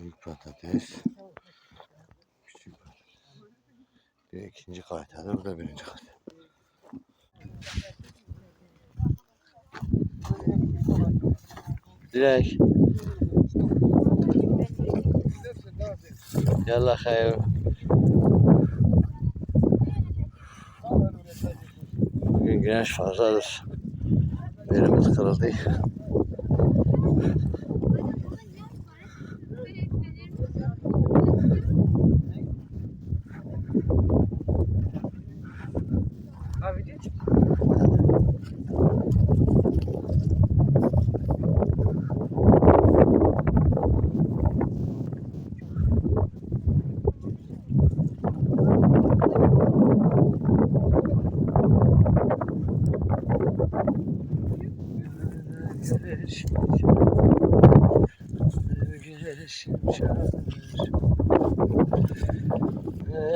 Büyük patates. Küçük patates. Bir ikinci kaytadır. Bu da birinci kaytadır. Direkt يلا خير. من جناش فازاز بينما تقرضي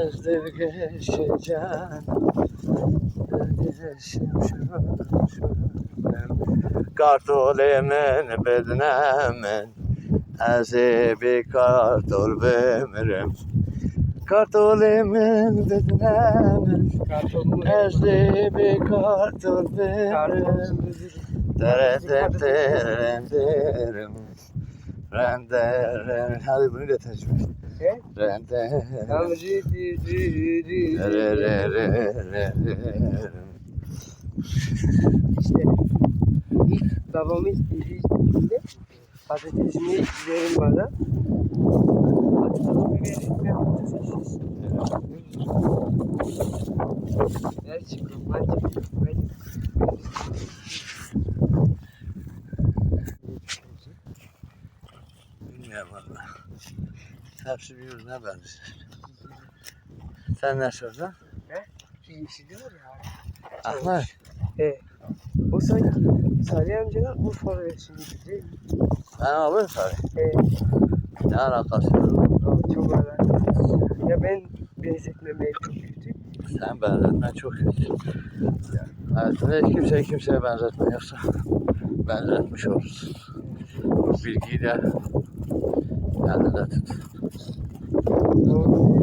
Ezdir geçeceğim Kartol emen bednemen Ezi bir kartol bemirim Kartol kartonlu Ezdi bir kartol bemirim karton Dereden derenderim Renderen Hadi bunu da di Derererererem. İşte ilk babamın istediğinde patatesini verin bana. Patatesini verin. Ver Bilmiyorum valla. Hepsi birbirine benziyor. Sen ne sordun? Şu yeşili var ya. Ahmet. He. O sanki Salih amcadan Urfa versiyonu değil mi? Ben alırım tabii. He. Ne alakası var? Çok alakalı. Ya ben benzetmemeye çok kötü. Sen benzetmen çok kötü. Hayatında hiç kimseyi kimseye benzetme yoksa benzetmiş olursun. Bu bilgiyi de да, да, да. Ну,